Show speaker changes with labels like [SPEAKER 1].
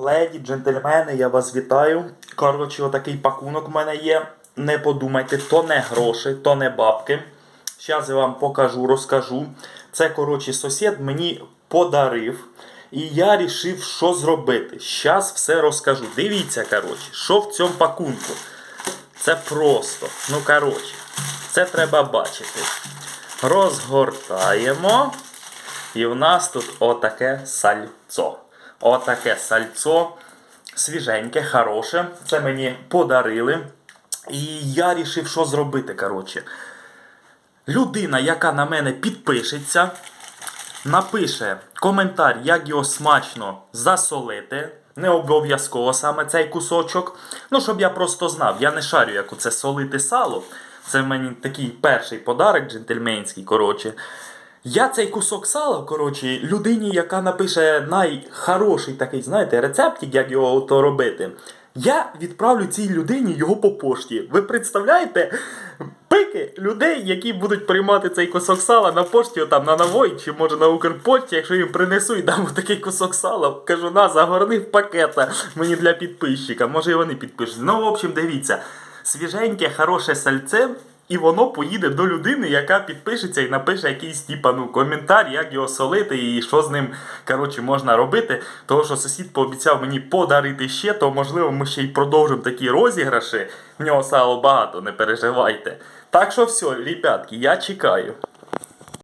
[SPEAKER 1] Леді, джентльмени, я вас вітаю. Коротше, отакий пакунок в мене є. Не подумайте, то не гроші, то не бабки. Зараз я вам покажу, розкажу. Це, коротше, сусід мені подарив. І я рішив, що зробити. Зараз все розкажу. Дивіться, коротше, що в цьому пакунку. Це просто. Ну, коротше, це треба бачити. Розгортаємо. І в нас тут отаке сальцо. Отаке сальцо. Свіженьке, хороше. Це мені подарили. І я рішив, що зробити. коротше. Людина, яка на мене підпишеться, напише коментар, як його смачно засолити. Не обов'язково саме цей кусочок. Ну, щоб я просто знав, я не шарю, як оце солити сало. Це в мені такий перший подарок джентльменський, коротше. Я цей кусок сала, коротше, людині, яка напише найхороший такий, знаєте, рецептик, як його то робити. Я відправлю цій людині його по пошті. Ви представляєте? Пики людей, які будуть приймати цей кусок сала на пошті, там на Навой, чи може на Укрпошті, якщо їм принесу і дам такий кусок сала, кажу, на, загорни в пакета мені для підписчика. Може і вони підпишуть. Ну, в общем, дивіться, свіженьке, хороше сальце. І воно поїде до людини, яка підпишеться і напише якийсь типа, ну, коментар, як його солити і що з ним коротше, можна робити. Того, що сусід пообіцяв мені подарити ще, то можливо ми ще й продовжимо такі розіграші. В нього сало багато, не переживайте. Так що все, ребятки, я чекаю.